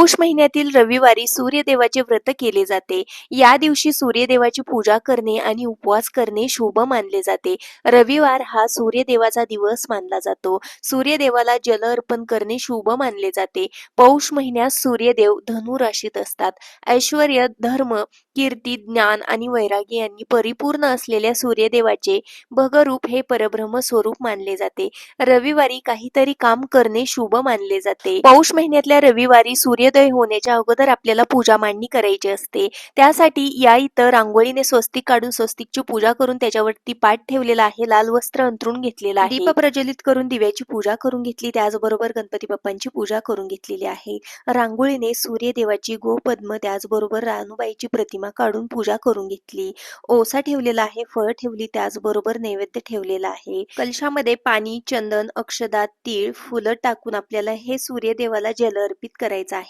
पौष महिन्यातील रविवारी सूर्यदेवाचे व्रत केले जाते. या दिवशी सूर्यदेवाची पूजा करणे आणि उपवास करणे शुभ मानले जाते. रविवार हा सूर्यदेवाचा दिवस मानला जातो. सूर्यदेवाला जल अर्पण करणे शुभ मानले जाते. पौष महिन्यात सूर्यदेव धनु राशीत असतात. ऐश्वर धर्म कीर्ती ज्ञान आणि वैराग्य यांनी परिपूर्ण असलेल्या सूर्यदेवाचे भगरूप हे परब्रह्म स्वरूप मानले जाते. रविवारी काहीतरी काम करणे शुभ मानले जाते. पौष महिन्यातल्या रविवारी सूर्य सूर्योदय होण्याच्या अगोदर आपल्याला पूजा मांडणी करायची असते. त्यासाठी या इथं रांगोळीने स्वस्तिक काढून स्वस्तिकची पूजा करून त्याच्यावरती पाठ ठेवलेला आहे. लाल वस्त्र अंतरून घेतलेला आहे. दीप प्रज्वलित करून दिव्याची पूजा करून घेतली. त्याचबरोबर गणपती बाप्पांची पूजा करून घेतलेली आहे. रांगोळीने सूर्यदेवाची गोपद्म त्याचबरोबर रानूबाईची प्रतिमा काढून पूजा करून घेतली. ओसा ठेवलेला आहे फळ ठेवली त्याचबरोबर नैवेद्य ठेवलेला आहे. कलशामध्ये पाणी चंदन अक्षदा तीळ फुलं टाकून आपल्याला हे सूर्यदेवाला जल अर्पित करायचं आहे.